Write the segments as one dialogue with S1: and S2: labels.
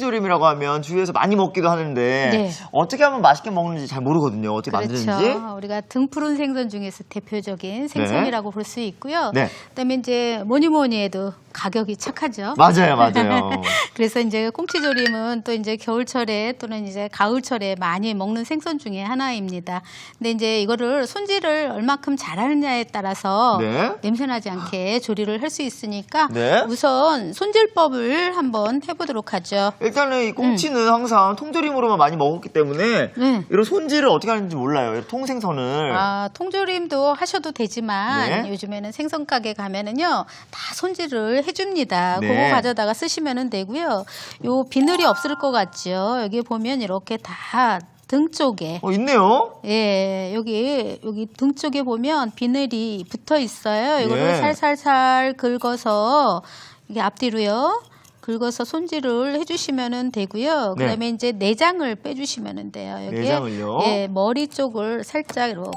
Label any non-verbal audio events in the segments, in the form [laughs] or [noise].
S1: 조림이라고 하면 주위에서 많이 먹기도 하는데
S2: 네.
S1: 어떻게 하면 맛있게 먹는지 잘 모르거든요. 어떻게 만드는지.
S2: 그렇죠. 우리가 등푸른 생선 중에서 대표적인 생선이라고 볼 수 있고요.
S1: 네.
S2: 그다음에 이제 뭐니 뭐니 해도 가격이 착하죠.
S1: 맞아요, 맞아요. [laughs]
S2: 그래서 이제 꽁치조림은 또 이제 겨울철에 또는 이제 가을철에 많이 먹는 생선 중에 하나입니다. 근데 이제 이거를 손질을 얼마큼 잘하느냐에 따라서
S1: 네.
S2: 냄새나지 않게 조리를 할 수 있으니까
S1: 네.
S2: 우선 손질법을 한번 해보도록 하죠.
S1: 일단은 이 꽁치는 항상 통조림으로만 많이 먹었기 때문에
S2: 네.
S1: 이런 손질을 어떻게 하는지 몰라요. 이 통생선을.
S2: 아, 통조림도 하셔도 되지만
S1: 네.
S2: 요즘에는 생선 가게 가면은요 다 손질을 해줍니다.
S1: 네.
S2: 그거 가져다가 쓰시면 되고요. 요 비늘이 없을 것 같죠. 여기 보면 이렇게 다 등 쪽에
S1: 어, 있네요.
S2: 예 여기 여기 등 쪽에 보면 비늘이 붙어 있어요. 이거를
S1: 예.
S2: 살살살 긁어서 이게 앞뒤로요. 긁어서 손질을 해주시면 되고요.
S1: 네.
S2: 그다음에 이제 내장을 빼주시면 돼요. 여기에
S1: 내장을요?
S2: 예, 머리 쪽을 살짝 이렇게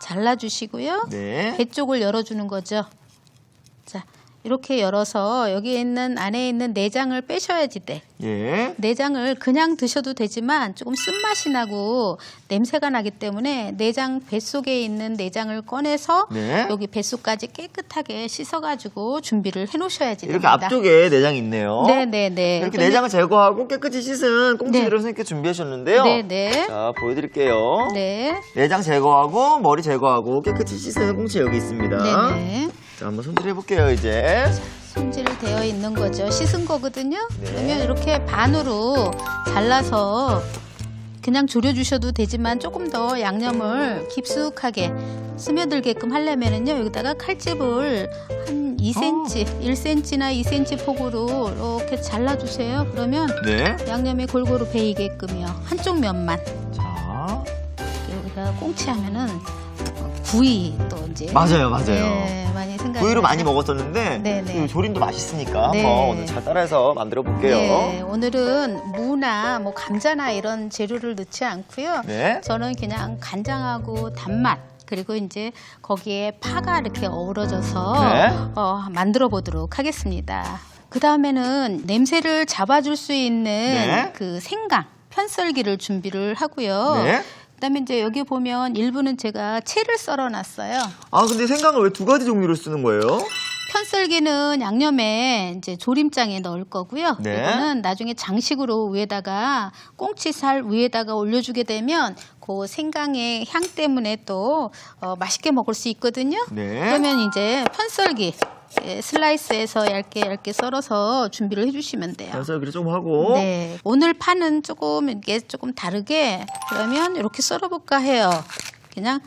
S2: 잘라주시고요.
S1: 네.
S2: 배 쪽을 열어주는 거죠. 자, 이렇게 열어서 여기 있는 안에 있는 내장을 빼셔야지 돼.
S1: 예.
S2: 내장을 그냥 드셔도 되지만 조금 쓴맛이 나고 냄새가 나기 때문에 내장 뱃속에 있는 내장을 꺼내서
S1: 네.
S2: 여기 뱃속까지 깨끗하게 씻어가지고 준비를 해 놓으셔야지
S1: 이렇게
S2: 됩니다.
S1: 앞쪽에 내장이 있네요.
S2: 네네네.
S1: 이렇게
S2: 그러면-
S1: 내장을 제거하고 깨끗이 씻은 꽁치들을
S2: 네.
S1: 선생님께 준비하셨는데요.
S2: 네네.
S1: 자, 보여드릴게요.
S2: 네.
S1: 내장 제거하고 머리 제거하고 깨끗이 씻은 꽁치 여기 있습니다.
S2: 네네.
S1: 자, 한번 손질해 볼게요, 이제.
S2: 손질되어 있는 거죠. 씻은 거거든요.
S1: 네.
S2: 그러면 이렇게 반으로 잘라서 그냥 졸여주셔도 되지만 조금 더 양념을 깊숙하게 스며들게끔 하려면은요 여기다가 칼집을 한 2cm, 1cm나 2cm 폭으로 이렇게 잘라주세요. 그러면
S1: 네.
S2: 양념이 골고루 배이게끔요. 한쪽 면만
S1: 자.
S2: 여기다 꽁치 하면은 구이 또 이제
S1: 맞아요, 맞아요.
S2: 네, 많이 생각이
S1: 구이로 많이. 먹었었는데
S2: 네네.
S1: 그 조림도 맛있으니까
S2: 네.
S1: 한번 오늘 잘 따라해서 만들어 볼게요.
S2: 네, 오늘은 무나 뭐 감자나 이런 재료를 넣지 않고요.
S1: 네.
S2: 저는 그냥 간장하고 단맛 그리고 이제 거기에 파가 이렇게 어우러져서
S1: 네.
S2: 어, 만들어 보도록 하겠습니다. 그 다음에는 냄새를 잡아줄 수 있는
S1: 네.
S2: 그 생강 편썰기를 준비를 하고요.
S1: 네.
S2: 그다음에 이제 여기 보면 일부는 제가 채를 썰어 놨어요.
S1: 아, 근데 생강을 왜 두 가지 종류를 쓰는 거예요?
S2: 편썰기는 양념에 이제 조림장에 넣을 거고요.
S1: 네.
S2: 이거는 나중에 장식으로 위에다가 꽁치살 위에다가 올려주게 되면 그 생강의 향 때문에 또 어, 맛있게 먹을 수 있거든요.
S1: 네.
S2: 그러면 이제 편썰기 예, 슬라이스해서 얇게 얇게 썰어서 준비를 해주시면 돼요.
S1: 연설기를 좀 하고.
S2: 네. 오늘 파는 조금 이게 조금 다르게 그러면 이렇게 썰어볼까 해요. 그냥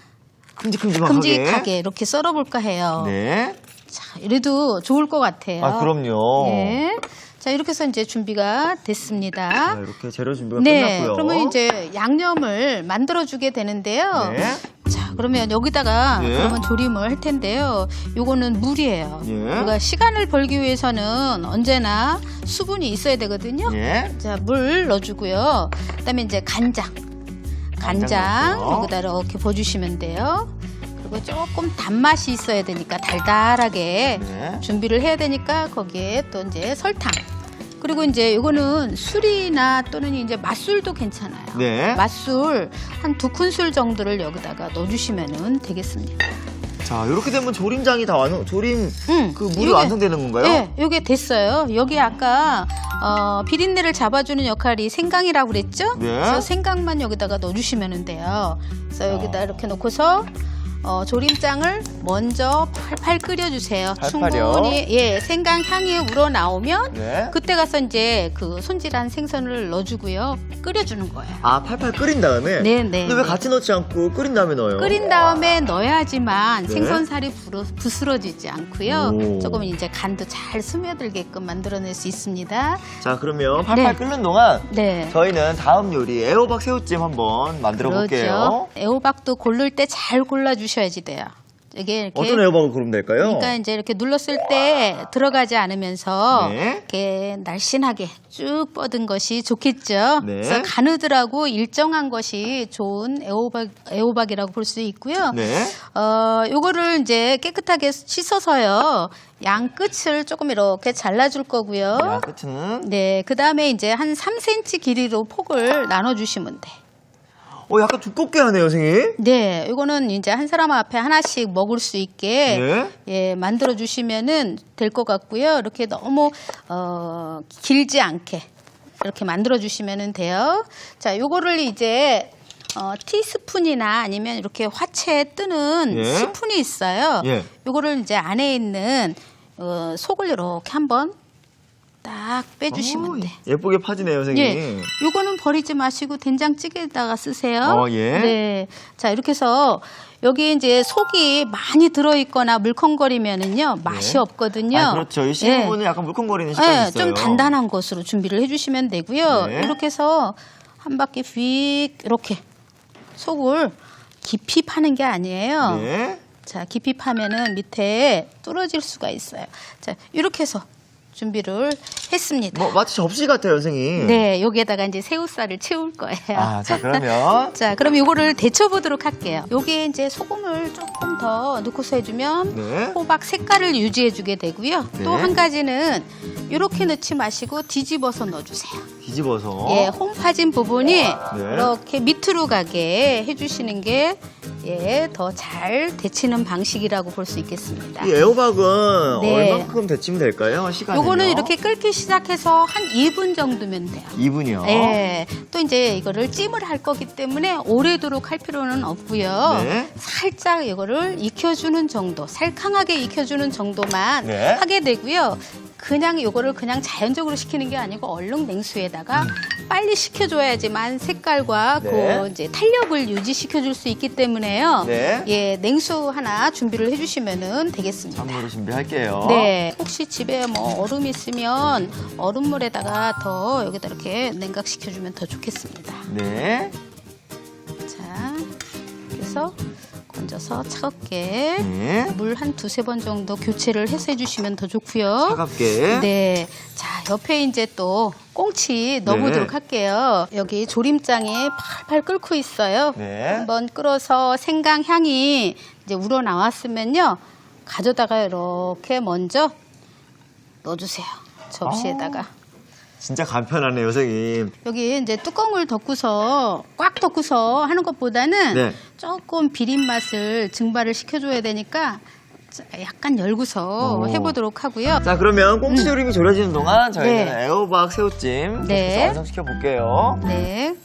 S1: 큼직큼직하게.
S2: 큼직하게 이렇게 썰어볼까 해요.
S1: 네.
S2: 자, 이래도 좋을 것 같아요.
S1: 아, 그럼요.
S2: 네. 자, 이렇게 해서 이제 준비가 됐습니다.
S1: 자, 이렇게 재료 준비가
S2: 네.
S1: 끝났고요.
S2: 그러면 이제 양념을 만들어 주게 되는데요.
S1: 네.
S2: 자, 그러면 여기다가
S1: 예.
S2: 그러면 조림을 할 텐데요. 요거는 물이에요.
S1: 예.
S2: 우리가 시간을 벌기 위해서는 언제나 수분이 있어야 되거든요.
S1: 예.
S2: 자, 물 넣어주고요. 그다음에 이제 간장,
S1: 간장
S2: 간장. 여기다 이렇게 부어주시면 돼요. 그리고 조금 단맛이 있어야 되니까 달달하게
S1: 네.
S2: 준비를 해야 되니까 거기에 또 이제 설탕. 그리고 이제 이거는 술이나 또는 이제 맛술도 괜찮아요.
S1: 네.
S2: 맛술 한 두 큰술 정도를 여기다가 넣어주시면 되겠습니다.
S1: 자, 이렇게 되면 조림장이 다 완성, 조림
S2: 음,
S1: 그 물이
S2: 요게-
S1: 완성되는 건가요?
S2: 네, 이게 됐어요. 여기 아까 어, 비린내를 잡아주는 역할이 생강이라고 그랬죠?
S1: 네.
S2: 그래서 생강만 여기다가 넣어주시면 돼요. 그래서 여기다
S1: 아.
S2: 이렇게 놓고서 어, 조림장을 먼저 팔팔 끓여주세요.
S1: 팔팔이요?
S2: 충분히 예 생강 향이 우러 나오면
S1: 네.
S2: 그때 가서 이제 그 손질한 생선을 넣어주고요. 끓여주는 거예요.
S1: 아, 팔팔 끓인 다음에?
S2: 네, 네,
S1: 근데 왜
S2: 네.
S1: 같이 넣지 않고 끓인 다음에 넣어요?
S2: 끓인 다음에 넣어야지만
S1: 네.
S2: 생선살이 부러, 부스러지지 않고요.
S1: 오.
S2: 조금 이제 간도 잘 스며들게끔 만들어낼 수 있습니다.
S1: 자, 그러면 팔팔
S2: 네.
S1: 끓는 동안
S2: 네.
S1: 저희는 다음 요리 애호박 새우찜 한번 만들어 볼게요.
S2: 그렇죠. 애호박도 고를 때 잘 골라주 셔야지 돼요. 이게 이렇게
S1: 어떤 에어박을 고르면 될까요?
S2: 그러니까 이제 이렇게 눌렀을 때 들어가지 않으면서
S1: 네.
S2: 이렇게 날씬하게 쭉 뻗은 것이 좋겠죠.
S1: 네.
S2: 그래서 가느들하고 일정한 것이 좋은 애호박 애호박이라고 볼 수 있고요.
S1: 네.
S2: 어, 요거를 이제 깨끗하게 씻어서요. 양 끝을 조금 이렇게 잘라줄 거고요.
S1: 야, 끝은.
S2: 네, 그 다음에 이제 한 3cm 길이로 폭을 나눠주시면 돼.
S1: 어, 약간 두껍게 하네요, 선생님.
S2: 네, 이거는 이제 한 사람 앞에 하나씩 먹을 수 있게
S1: 네.
S2: 예, 만들어 주시면은 될 것 같고요. 이렇게 너무 어, 길지 않게 이렇게 만들어 주시면은 돼요. 자, 요거를 이제 어, 티스푼이나 아니면 이렇게 화채에 뜨는
S1: 예.
S2: 스푼이 있어요.
S1: 예.
S2: 요거를 이제 안에 있는 어, 속을 이렇게 한번 딱 빼주시면
S1: 어,
S2: 돼.
S1: 예쁘게 파지네요, 선생님.
S2: 예, 요거는 버리지 마시고 된장찌개에다가 쓰세요.
S1: 어, 예.
S2: 네. 자, 이렇게 해서 여기 이제 속이 많이 들어있거나 물컹거리면은요, 맛이
S1: 네.
S2: 없거든요.
S1: 아, 그렇죠. 이 씹은
S2: 예.
S1: 부분은 약간 물컹거리는 식감이
S2: 예,
S1: 있어요.
S2: 좀 단단한 것으로 준비를 해주시면 되고요.
S1: 네.
S2: 이렇게 해서 한 바퀴 휙 이렇게 속을 깊이 파는 게 아니에요.
S1: 네.
S2: 자, 깊이 파면은 밑에 뚫어질 수가 있어요. 자, 이렇게 해서 준비를 했습니다.
S1: 뭐, 마치 접시 같아요, 선생님.
S2: 네, 여기에다가 이제 새우살을 채울 거예요.
S1: 아, 자, 그러면. [laughs]
S2: 자, 그럼 이거를 데쳐 보도록 할게요. 여기에 이제 소금을 조금 더 넣고서 해주면
S1: 네.
S2: 호박 색깔을 유지해주게 되고요.
S1: 네.
S2: 또 한 가지는 이렇게 넣지 마시고 뒤집어서 넣어주세요.
S1: 뒤집어서.
S2: 예, 홈 파진 부분이
S1: 네.
S2: 이렇게 밑으로 가게 해주시는 게 예, 더 잘 데치는 방식이라고 볼 수 있겠습니다.
S1: 이 애호박은
S2: 네.
S1: 얼마큼 데치면 될까요? 시간이
S2: 요거는 이렇게 끓기 시작해서 한 2분 정도면 돼요.
S1: 2분이요.
S2: 네. 또 이제 이거를 찜을 할 거기 때문에 오래도록 할 필요는 없고요.
S1: 네.
S2: 살짝 이거를 익혀주는 정도, 살캉하게 익혀주는 정도만
S1: 네.
S2: 하게 되고요. 그냥 이거를 그냥 자연적으로 식히는 게 아니고 얼른 냉수에다가 빨리 식혀줘야지만 색깔과
S1: 네.
S2: 그 이제 탄력을 유지시켜줄 수 있기 때문에요.
S1: 네.
S2: 예, 냉수 하나 준비를 해주시면은 되겠습니다.
S1: 찬물을 준비할게요.
S2: 네. 혹시 집에 뭐 얼음 있으면 얼음물에다가 더 여기다 이렇게 냉각시켜주면 더 좋겠습니다.
S1: 네.
S2: 자, 그래서 건져서 차갑게
S1: 네.
S2: 물 한 두세 번 정도 교체를 해서 해주시면 더 좋고요.
S1: 차갑게.
S2: 네. 자, 옆에 이제 또 꽁치 넣어보도록
S1: 네.
S2: 할게요. 여기 조림장이 팔팔 끓고 있어요.
S1: 네.
S2: 한번 끓어서 생강 향이 이제 우러 나왔으면요. 가져다가 이렇게 먼저 넣어주세요. 접시에다가.
S1: 진짜 간편하네요, 선생님.
S2: 여기 이제 뚜껑을 덮고서 꽉 덮고서 하는 것보다는
S1: 네.
S2: 조금 비린 맛을 증발을 시켜줘야 되니까 자, 약간 열고서
S1: 오.
S2: 해보도록 하고요.
S1: 자, 그러면 꽁치조림이 졸여지는 동안 저희는
S2: 음. 네.
S1: 애호박 새우찜
S2: 네.
S1: 네. 완성시켜 볼게요.
S2: 네.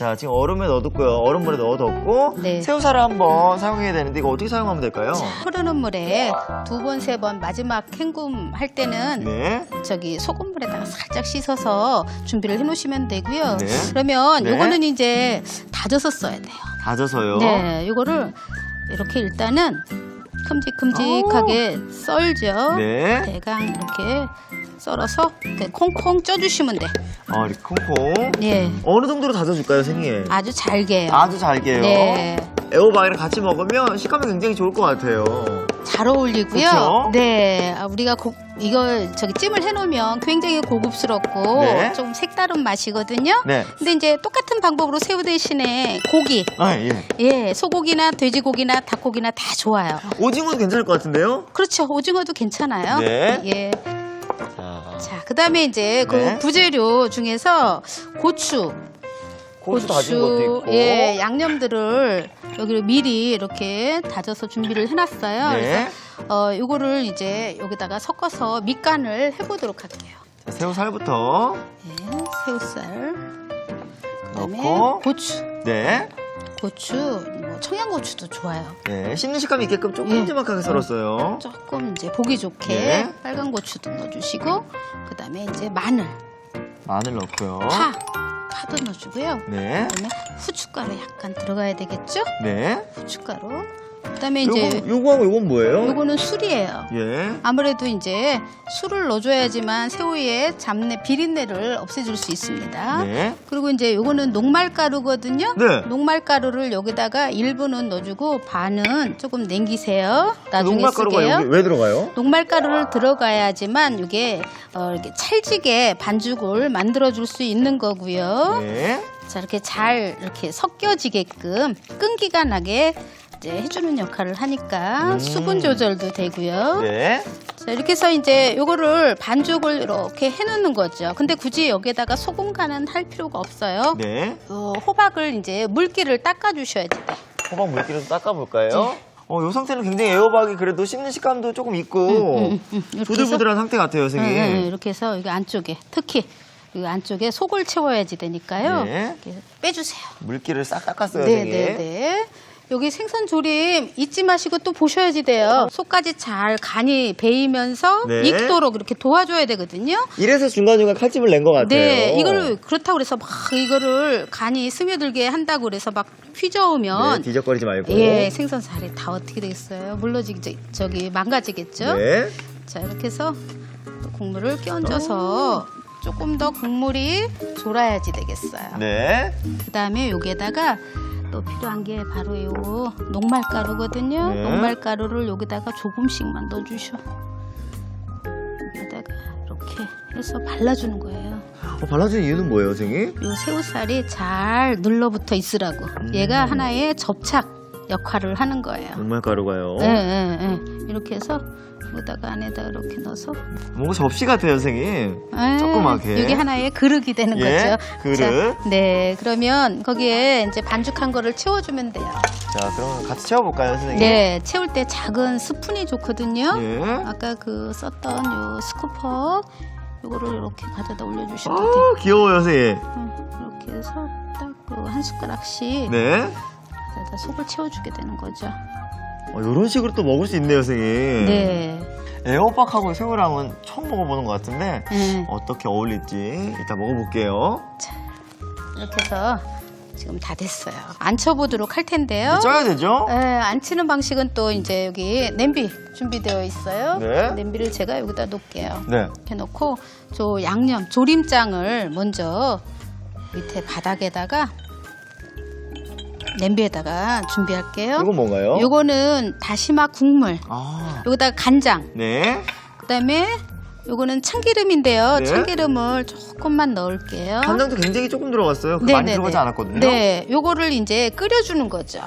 S1: 자, 지금 얼음에 넣어뒀고요. 얼음물에 넣어뒀고
S2: 네.
S1: 새우살을 한번 사용해야 되는데 이거 어떻게 사용하면 될까요?
S2: 흐르는 물에 두 번, 세 번 마지막 헹굼 할 때는
S1: 네.
S2: 저기 소금물에다가 살짝 큼씻어서 준비를 해 놓으시면 되고요.
S1: 네.
S2: 그러면
S1: 네.
S2: 요거는 이제 다져서 써야 돼요.
S1: 다져서요.
S2: 네, 요거를 이렇게 일단은 큼직큼직하게 썰죠.
S1: 네.
S2: 대강 이렇게 썰어서 이렇게 콩콩 쪄주시면 돼.
S1: 어, 이렇게 콩콩.
S2: 예,
S1: 어느 정도로 다져줄까요, 선생님?
S2: 아주 잘게요.
S1: 아주 잘게요.
S2: 네,
S1: 애호박이랑 같이 먹으면 식감이 굉장히 좋을 것 같아요.
S2: 잘 어울리고요.
S1: 그쵸?
S2: 네, 아, 우리가 고, 이거 저기 찜을 해놓으면 굉장히 고급스럽고
S1: 네.
S2: 좀 색다른 맛이거든요.
S1: 네.
S2: 근데 이제 똑같은 방법으로 새우 대신에 고기,
S1: 아, 예.
S2: 예, 소고기나 돼지고기나 닭고기나 다 좋아요.
S1: 오징어도 괜찮을 것 같은데요?
S2: 그렇죠. 오징어도 괜찮아요.
S1: 네.
S2: 예.
S1: 자,
S2: 자, 그 다음에 이제
S1: 네.
S2: 그 부재료 중에서 고추.
S1: 고추 다진 것도 있고.
S2: 예, 양념들을 여기를 미리 이렇게 다져서 준비를 해놨어요.
S1: 네.
S2: 그래서 어, 요거를 이제 여기다가 섞어서 밑간을 해보도록 할게요.
S1: 자, 새우살부터.
S2: 예, 새우살. 그다음에
S1: 넣고.
S2: 고추.
S1: 네.
S2: 고추, 뭐 청양고추도 좋아요.
S1: 네. 씹는 식감이 있게끔 조금
S2: 예.
S1: 큼지막하게 썰었어요.
S2: 조금 이제 보기 좋게
S1: 네.
S2: 빨간 고추도 넣어주시고 그다음에 이제 마늘,
S1: 마늘 넣고요.
S2: 파, 파도 넣어주고요.
S1: 네.
S2: 그다음에 후춧가루 약간 들어가야 되겠죠?
S1: 네.
S2: 후춧가루 그다음에 이제
S1: 요거, 요거하고 요건 뭐예요?
S2: 요거는 술이에요.
S1: 예.
S2: 아무래도 이제 술을 넣어줘야지만 새우의 잡내 비린내를 없애줄 수 있습니다.
S1: 네.
S2: 그리고 이제 요거는 녹말가루거든요.
S1: 네.
S2: 녹말가루를 여기다가 일부는 넣어주고 반은 조금 냉기세요. 나중에
S1: 녹말가루가. 여기 왜 들어가요?
S2: 녹말가루를 들어가야지만 이게 어, 이렇게 찰지게 반죽을 만들어줄 수 있는 거고요.
S1: 네.
S2: 자 이렇게 잘 이렇게 섞여지게끔 끈기가 나게 이제 해주는 역할을 하니까
S1: 음.
S2: 수분 조절도 되고요.
S1: 네.
S2: 자 이렇게 해서 이제 요거를 반죽을 이렇게 해놓는 거죠. 근데 굳이 여기에다가 소금 간은 할 필요가 없어요.
S1: 네.
S2: 어, 호박을 이제 물기를 닦아주셔야 돼요.
S1: 호박 물기로 좀 닦아볼까요?
S2: 네.
S1: 어, 요 상태는 굉장히 애호박이 그래도 씹는 식감도 조금 있고
S2: 음, 음,
S1: 부들부들한 상태 같아요, 선생님.
S2: 네, 네, 이렇게 해서 여기 안쪽에 특히 이 안쪽에 속을 채워야지 되니까요.
S1: 네.
S2: 빼주세요.
S1: 물기를 싹 닦았어요,
S2: 네,
S1: 선생님.
S2: 네, 네. 여기 생선 조림 잊지 마시고 또 보셔야지 돼요. 속까지 잘 간이 배이면서
S1: 네.
S2: 익도록 이렇게 도와줘야 되거든요.
S1: 이래서 중간중간 칼집을 낸 것 같아요.
S2: 네, 이거를 그렇다고 그래서 막 이거를 간이 스며들게 한다고 그래서 막 휘저으면
S1: 네, 뒤적거리지 말고.
S2: 예, 생선 살이 다 어떻게 되겠어요? 물러지기 저기 망가지겠죠?
S1: 네.
S2: 자, 이렇게 해서 또 국물을 끼얹어서 조금 더 국물이 졸아야지 되겠어요.
S1: 네.
S2: 그다음에 여기에다가 또 필요한 게 바로 요 녹말가루거든요.
S1: 네.
S2: 녹말가루를 여기다가 조금씩만 넣어주셔. 여기다가 이렇게 해서 발라주는 거예요.
S1: 어, 발라주는 이유는 뭐예요, 선생님?
S2: 요 새우살이 잘 눌러붙어 있으라고.
S1: 음.
S2: 얘가 하나의 접착 역할을 하는 거예요.
S1: 녹말가루가요.
S2: 예, 예, 예. 이렇게 해서 여기다가 안에다 이렇게 넣어서
S1: 뭔가 접시 같아요, 선생님.
S2: 예,
S1: 조그맣게.
S2: 이게 하나의 그릇이 되는
S1: 예,
S2: 거죠.
S1: 그릇.
S2: 자, 네, 그러면 거기에 이제 반죽한 거를 채워주면 돼요.
S1: 자, 그럼 같이 채워볼까요, 선생님?
S2: 네, 채울 때 작은 스푼이 좋거든요.
S1: 예.
S2: 아까 그 썼던 요 스쿠퍼 요거를 이렇게 가져다 올려주시면 돼요.
S1: 아, 귀여워요, 선생님.
S2: 응, 이렇게 해서 딱 그 한 숟가락씩
S1: 네.
S2: 가져다 속을 채워주게 되는 거죠.
S1: 어, 이런 식으로 또 먹을 수 있네요, 선생님.
S2: 네.
S1: 애호박하고 새우랑은 처음 먹어보는 것 같은데
S2: 네.
S1: 어떻게 어울릴지 이따 먹어볼게요.
S2: 이렇게 해서 지금 다 됐어요. 앉혀보도록 할 텐데요.
S1: 쪄야 되죠?
S2: 예, 앉히는 방식은 또 이제 여기 냄비 준비되어 있어요.
S1: 네.
S2: 냄비를 제가 여기다 놓을게요.
S1: 네.
S2: 이렇게 놓고 저 양념 조림장을 먼저 밑에 바닥에다가 냄비에다가 준비할게요.
S1: 이건 뭔가요?
S2: 요거는 다시마 국물.
S1: 아,
S2: 여기다가 간장.
S1: 네.
S2: 그다음에 요거는 참기름인데요.
S1: 네.
S2: 참기름을 조금만 넣을게요.
S1: 간장도 굉장히 조금 들어갔어요. 그
S2: 네,
S1: 많이
S2: 네,
S1: 들어가지
S2: 네.
S1: 않았거든요.
S2: 네, 요거를 이제 끓여주는 거죠.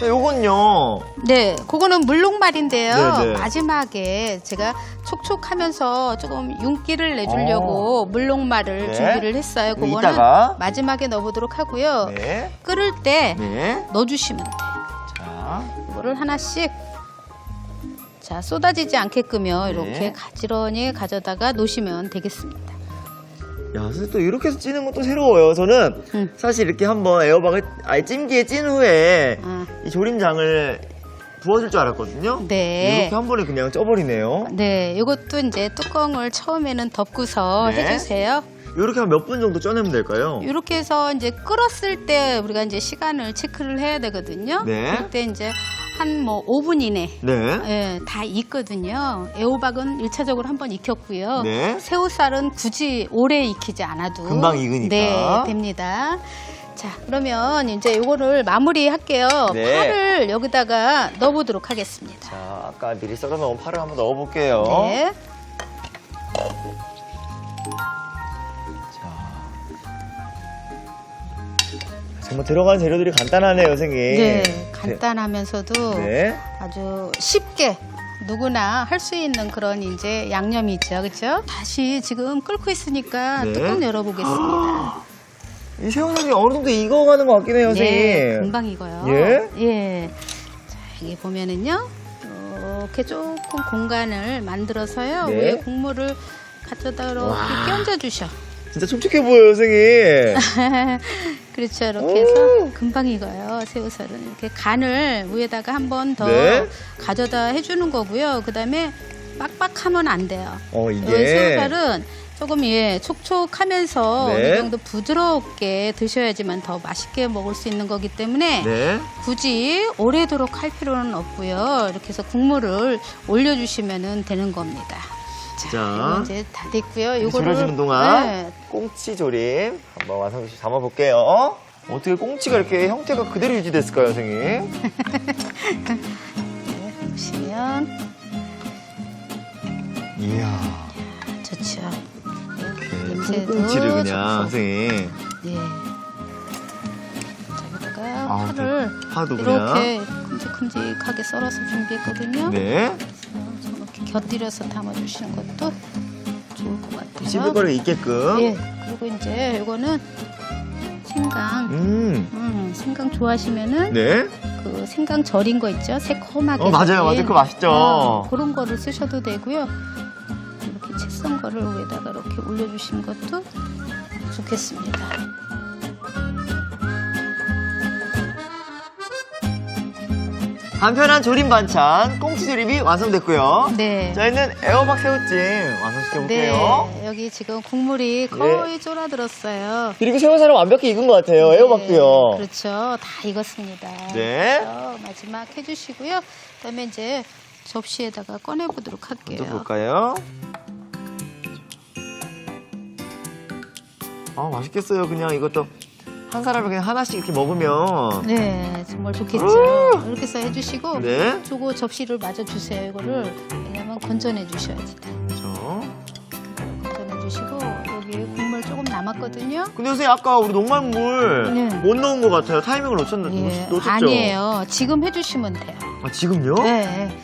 S1: 네, 요건요.
S2: 네, 그거는 물녹말인데요.
S1: 네, 네.
S2: 마지막에 제가 촉촉하면서 조금 윤기를 내주려고 물녹말을
S1: 네.
S2: 준비를 했어요.
S1: 네,
S2: 그거는
S1: 이따가.
S2: 마지막에 넣어보도록 하고요.
S1: 네.
S2: 끓을 때
S1: 네.
S2: 넣어주시면 돼요.
S1: 자,
S2: 이거를 하나씩 자 쏟아지지 않게끔요.
S1: 네.
S2: 이렇게 가지런히 가져다가 놓으시면 되겠습니다.
S1: 야, 선생님 또 이렇게 해서 찌는 것도 새로워요. 저는
S2: 음.
S1: 사실 이렇게 한번 애호박을 아예 찜기에 찐 후에
S2: 아,
S1: 이 조림장을 부어줄 줄 알았거든요.
S2: 네.
S1: 이렇게 한 번에 그냥 쪄버리네요.
S2: 네, 이것도 이제 뚜껑을 처음에는 덮고서
S1: 네.
S2: 해주세요.
S1: 이렇게 한 몇 분 정도 쪄내면 될까요?
S2: 이렇게 해서 이제 끓었을 때 우리가 이제 시간을 체크를 해야 되거든요.
S1: 네.
S2: 그때 이제 한 뭐 5분 이내
S1: 네.
S2: 예, 다 익거든요. 애호박은 1차적으로 한 번 익혔고요.
S1: 네.
S2: 새우살은 굳이 오래 익히지 않아도
S1: 금방 익으니까.
S2: 네, 됩니다. 자, 그러면 이제 요거를 마무리할게요.
S1: 네.
S2: 파를 여기다가 넣어보도록 하겠습니다.
S1: 자, 아까 미리 썰어 놓은 파를 한번 넣어볼게요.
S2: 네.
S1: 정말 들어간 재료들이 간단하네요, 선생님.
S2: 네, 간단하면서도
S1: 네.
S2: 아주 쉽게 누구나 할 수 있는 그런 이제 양념이죠, 그렇죠? 다시 지금 끓고 있으니까
S1: 네.
S2: 뚜껑 열어보겠습니다.
S1: 이 새우살이 어느 정도 익어가는 것 같긴 해요,
S2: 네,
S1: 선생님.
S2: 금방 익어요.
S1: 예?
S2: 예. 자, 여기 보면은요, 이렇게 조금 공간을 만들어서요,
S1: 네.
S2: 위에 국물을 갖다가 이렇게
S1: 와.
S2: 끼얹어 주셔.
S1: 진짜 촉촉해 보여요, 선생님. [laughs]
S2: 그렇죠, 이렇게
S1: 오.
S2: 해서 금방 익어요, 새우살은. 이렇게 간을 위에다가 한 번 더
S1: 네.
S2: 가져다 해주는 거고요. 그 다음에 빡빡하면 안 돼요.
S1: 어,
S2: 이
S1: 이게.
S2: 새우살은 조금 예 촉촉하면서
S1: 네.
S2: 어느 정도 부드럽게 드셔야지만 더 맛있게 먹을 수 있는 거기 때문에
S1: 네.
S2: 굳이 오래도록 할 필요는 없고요. 이렇게 해서 국물을 올려주시면 되는 겁니다. 자,
S1: 자.
S2: 이거 이제 다 됐고요. 이거를
S1: 졸여지는 동안
S2: 네,
S1: 꽁치 조림 한번 완성시 담아볼게요. 어떻게 꽁치가 이렇게 형태가 그대로 유지됐을까요, 선생님? [laughs]
S2: 네, 보시면
S1: 이야.
S2: 좋죠.
S1: 네,
S2: 냄새도
S1: 꽁치를 그냥,
S2: 좋고.
S1: 선생님.
S2: 네. 자, 여기다가
S1: 아,
S2: 파를
S1: 파도 그냥.
S2: 이렇게 큼직큼직하게 썰어서 준비했거든요.
S1: 네.
S2: 곁들여서 담아주시는 것도 좋을 것 같아요.
S1: 씹을 거리 있게끔.
S2: 예. 그리고 이제 이거는 생강.
S1: 음.
S2: 음, 생강 좋아하시면은
S1: 네.
S2: 그 생강 절인 거 있죠? 새콤하게.
S1: 어, 맞아요.
S2: 절인.
S1: 맞아요. 그거 맛있죠.
S2: 어, 그런 거를 쓰셔도 되고요. 이렇게 채썬 거를 위에다가 이렇게 올려주시는 것도 좋겠습니다.
S1: 간편한 조림 반찬, 꽁치 조림이 완성됐고요.
S2: 네.
S1: 저희는 애호박 새우찜 완성시켜볼게요.
S2: 네, 여기 지금 국물이 거의 쫄아들었어요.
S1: 그리고 새우살은 완벽히 익은 것 같아요.
S2: 네,
S1: 애호박도요.
S2: 그렇죠. 다 익었습니다.
S1: 네.
S2: 그래서 마지막 해주시고요. 그다음에 이제 접시에다가 꺼내 보도록 할게요.
S1: 또 볼까요? 아 맛있겠어요. 그냥 이것도 한 사람이 그냥 하나씩 이렇게 먹으면
S2: 네, 정말 좋겠죠. 이렇게 해서 해주시고
S1: 음. 네.
S2: 저거 접시를 마저 주세요. 이거를 왜냐면 건져내 주셔야지 돼.
S1: 그렇죠.
S2: 건져내 주시고 여기 국물 조금 남았거든요.
S1: 근데 선생님 아까 우리 녹말물
S2: 네.
S1: 못 넣은 것 같아요. 타이밍을 놓쳤,
S2: 예,
S1: 놓쳤죠?
S2: 아니에요. 지금 해주시면 돼요.
S1: 아 지금요?
S2: 네.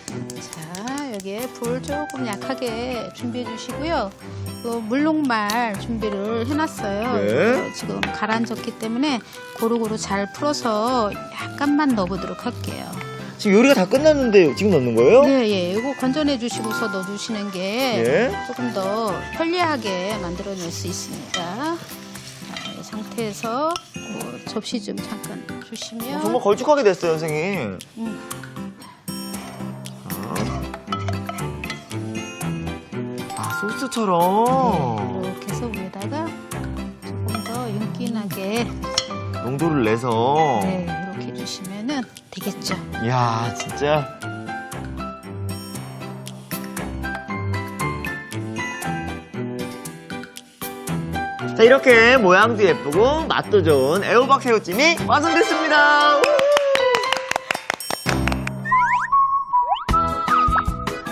S2: 불 조금 약하게 준비해 주시고요. 또 물녹말 준비를 해놨어요.
S1: 네.
S2: 지금 가라앉았기 때문에 고루고루 잘 풀어서 약간만 넣어보도록 할게요.
S1: 지금 요리가 다 끝났는데 지금 넣는 거예요?
S2: 네, 예. 이거 건져내 주시고서 넣어주시는 게
S1: 네.
S2: 조금 더 편리하게 만들어낼 수 있습니다. 자, 이 상태에서 그 접시 좀 잠깐 주시면
S1: 어, 정말 걸쭉하게 됐어요, 선생님.
S2: 음.
S1: 소스처럼
S2: 이렇게 해서 위에다가 조금 더 윤기나게
S1: 농도를 내서.
S2: 네, 이렇게 해주시면은 되겠죠.
S1: 이야, 진짜. 자, 이렇게 모양도 예쁘고 맛도 좋은 애호박 새우찜이 완성됐습니다. 우!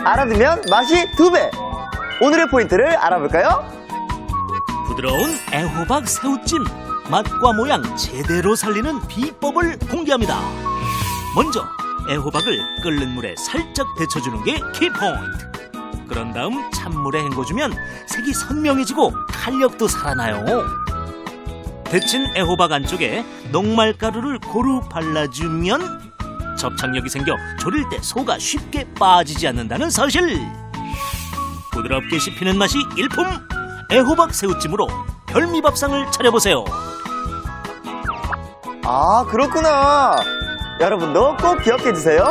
S1: 알아두면 맛이 두 배. 오늘의 포인트를 알아볼까요?
S3: 부드러운 애호박 새우찜 맛과 모양 제대로 살리는 비법을 공개합니다. 먼저 애호박을 끓는 물에 살짝 데쳐주는 게 키포인트. 그런 다음 찬물에 헹궈주면 색이 선명해지고 탄력도 살아나요. 데친 애호박 안쪽에 녹말가루를 고루 발라주면 접착력이 생겨 졸일 때 소가 쉽게 빠지지 않는다는 사실. 부드럽게 씹히는 맛이 일품 애호박 새우찜으로 별미밥상을 차려보세요.
S1: 아, 그렇구나. 여러분도 꼭 기억해 주세요.